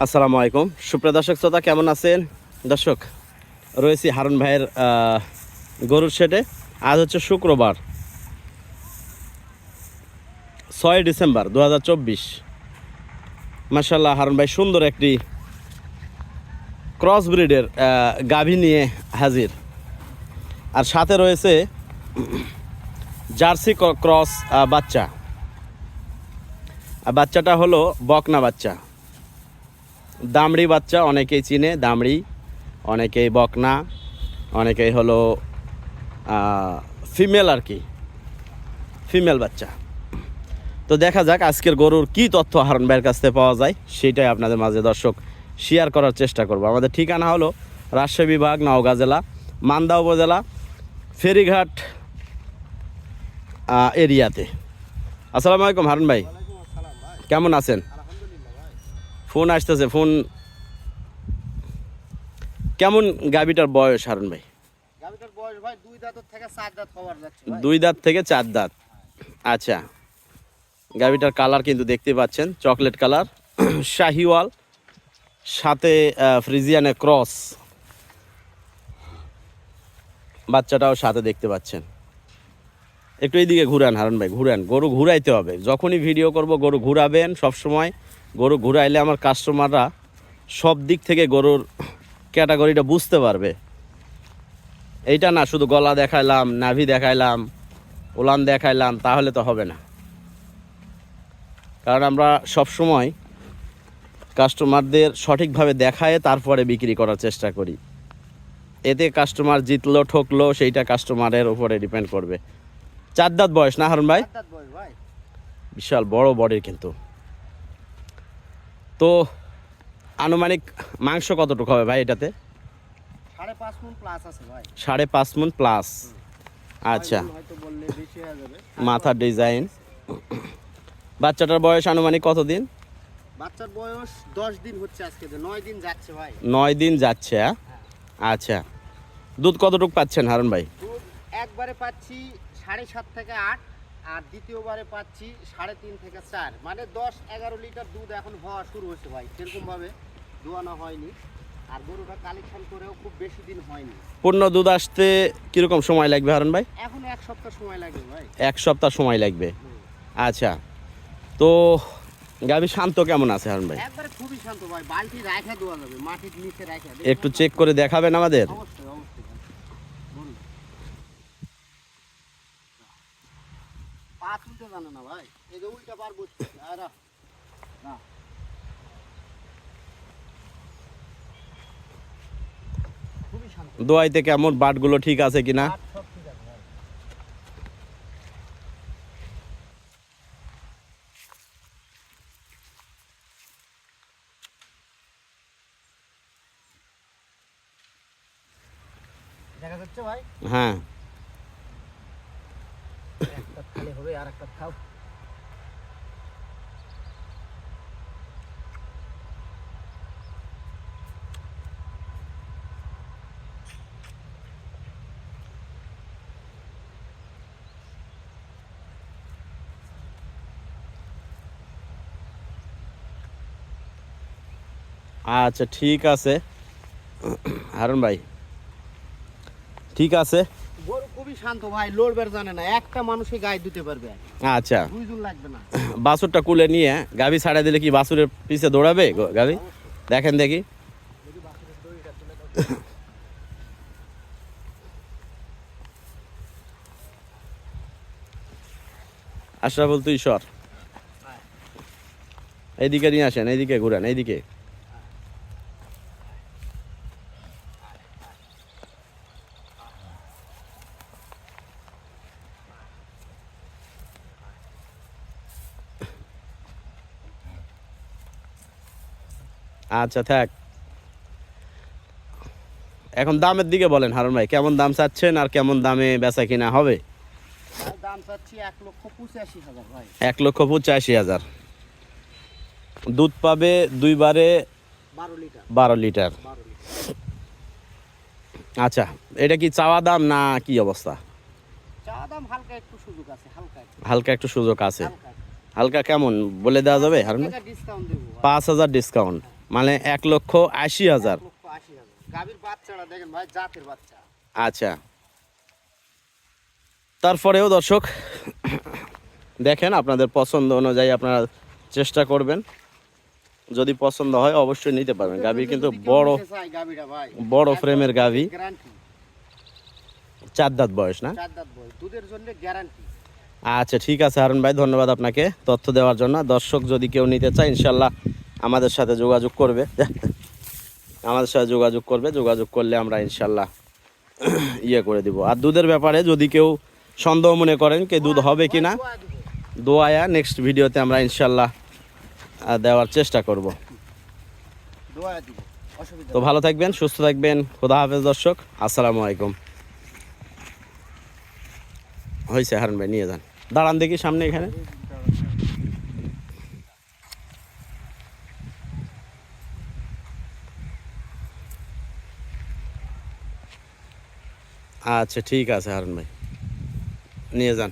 আসসালামু আলাইকুম। সুপ্রিয় দর্শক, শ্রোতা কেমন আছেন? দর্শক, রয়েছি হারুন ভাইয়ের গরুর শেডে। আজ হচ্ছে শুক্রবার, ছয় ডিসেম্বর দু হাজার চব্বিশ। মাসাল্লাহ হারুন ভাই সুন্দর একটি ক্রস ব্রিডের গাভী নিয়ে হাজির। আর সাথে রয়েছে জার্সি ক্রস বাচ্চা। বাচ্চাটা হলো বকনা বাচ্চা। দামড়ি বাচ্চা অনেকেই চিনে দামড়ি অনেকেই বকনা অনেকেই হলো ফিমেল আর কি ফিমেল বাচ্চা। তো দেখা যাক আজকের গরুর কি তথ্য হারন ভাইয়ের কাছ থেকে পাওয়া যায় সেটাই আপনাদের মাঝে দর্শক শেয়ার করার চেষ্টা করব। আমাদের ঠিকানা হলো রাজশাহী বিভাগ নওগাঁ জেলা মান্দা উপজেলা ফেরিঘাট এরিয়াতে। আসসালামু আলাইকুম হারুন ভাই। কেমন আছেন? ফোন আসতেছে ফোন কেমন গাবিটার বয়স হারুন ভাই? দুই দাঁত থেকে চার দাঁত আচ্ছা গাবিটার কালার কিন্তু দেখতে পাচ্ছেন চকলেট কালার শাহিওয়াল সাথে ফ্রিজিয়ানে ক্রস। বাচ্চাটাও সাথে দেখতে পাচ্ছেন। একটু এইদিকে ঘুরান হারুন ভাই ঘুরান। গরু ঘুরাইতে হবে। যখনই ভিডিও করব গরু ঘুরাবেন সব সময় গরু ঘুরাইলে আমার কাস্টমাররা সব দিক থেকে গরুর ক্যাটাগরিটা বুঝতে পারবে। এইটা না শুধু গলা দেখাইলাম নাভি দেখাইলাম উলান দেখাইলাম তাহলে তো হবে না। কারণ আমরা সব সময় কাস্টমারদের সঠিকভাবে দেখায় তারপরে বিক্রি করার চেষ্টা করি। এতে কাস্টমার জিতলো ঠকলো সেইটা কাস্টমারের উপরে ডিপেন্ড করবে। চার দাঁত বয়স না হারুন ভাই? বিশাল বড় বডির কিন্তু। তো আনুমানিক মাংস কতটুকু হবে ভাই এটাতে? সাড়ে পাঁচ মন প্লাস ভাই। সাড়ে পাঁচ প্লাস আচ্ছা। মাথার ডিজাইন বাচ্চাটার বয়স আনুমানিক কতদিন? বাচ্চার বয়স দশ দিন হচ্ছে আজকে নয় দিন যাচ্ছে ভাই। নয় দিন যাচ্ছে হ্যাঁ? আচ্ছা। দুধ কতটুকু পাচ্ছেন হারুন ভাই? দুধ একবারে পাচ্ছি সাড়ে সাত থেকে আট। আর দ্বিতীয়বারে পাচ্ছি সাড়ে তিন থেকে চার। মানে দশ এগারো লিটার দুধ এখন হওয়া শুরু হয়েছে ভাই সেরকম ভাবে দোয়ানো হয়নি। আর গরুটা কালেকশন করেও খুব বেশি দিন হয়নি। পূর্ণ দুধ আসতে কীরকম সময় লাগবে হারুন ভাই? এখন এক সপ্তাহ সময় লাগবে ভাই। এক সপ্তাহ সময় লাগবে। আচ্ছা তো গাভী শান্ত কেমন আছে হারুন ভাই? একবারে খুবই শান্ত ভাই বালতি রাখা দেওয়া যাবে মাটির নিচে রাখা একটু চেক করে দেখাবেন আমাদের? অবশ্যই অবশ্যই ভাই। বলুন। পা তুলতে জানে না ভাই। এই যে উল্টা পার বসছে। আর শান্ত। দোয়াইতে কেমন বাটগুলো ঠিক আছে কিনা। দেখা যাচ্ছে ভাই? হ্যাঁ। একটা খালি হবে আর একটা খাও আচ্ছা ঠিক আছে হারুন ভাই ঠিক আছে গরু খুবই শান্ত ভাই লড়বার জানে না একটা মানুষই গায়ে দিতে পারবে। আচ্ছা। দুইজন লাগবে না। বাছুরটা কুলে নিয়ে ছাড়া দিলে কি বাছুরের পিছে দৌড়াবে দেখেন দেখি। আশরাফুল তুই সর। এইদিকে নিয়ে আসেন এইদিকে ঘুরান এইদিকে। আচ্ছা থাক। এখন দামের দিকে বলেন হারুন ভাই কেমন দাম চাচ্ছেন আর কেমন দামে বেচা কিনা হবে? দাম চাচ্ছি এক লক্ষ পঁচাশি হাজার ভাই। এক লক্ষ পঁচাশি হাজার। দুধ পাবে দুইবারে বারো লিটার। বারো লিটার। আচ্ছা এটা কি চাওয়া দাম না কি অবস্থা? হালকা একটু সুযোগ আছে হালকা একটু। সুযোগ আছে। হালকা। কেমন বলে দেওয়া যাবে পাঁচ হাজার ডিসকাউন্ট মানে এক লক্ষ আশি হাজার। আচ্ছা। তারপরেও দর্শক দেখেন আপনাদের পছন্দ অনুযায়ী আপনারা চেষ্টা করবেন। যদি পছন্দ হয় অবশ্যই নিতে পারবেন। গাভী কিন্তু বড় বড় ফ্রেমের গাভী। চার দাঁত বয়স না? দুধের জন্য গ্যারান্টি আচ্ছা ঠিক আছে হারুন ভাই ধন্যবাদ আপনাকে তথ্য দেওয়ার জন্য। দর্শক যদি কেউ নিতে চায় ইনশাল্লাহ আমাদের সাথে যোগাযোগ করবে। আমাদের সাথে যোগাযোগ করবে। যোগাযোগ করলে আমরা ইনশাল্লাহ ইয়ে করে দিব। আর দুধের ব্যাপারে যদি কেউ সন্দেহ মনে করেন কে দুধ হবে কি না দোয়ায়া নেক্সট ভিডিওতে আমরা ইনশাল্লাহ দেওয়ার চেষ্টা করব। তো ভালো থাকবেন, সুস্থ থাকবেন। খোদা হাফেজ দর্শক, আসসালামু আলাইকুম। হয়েছে হারুন ভাই, নিয়ে যান। দাঁড়ান দেখি সামনে এখানে। আচ্ছা ঠিক আছে হারুন ভাই। নিয়ে যান।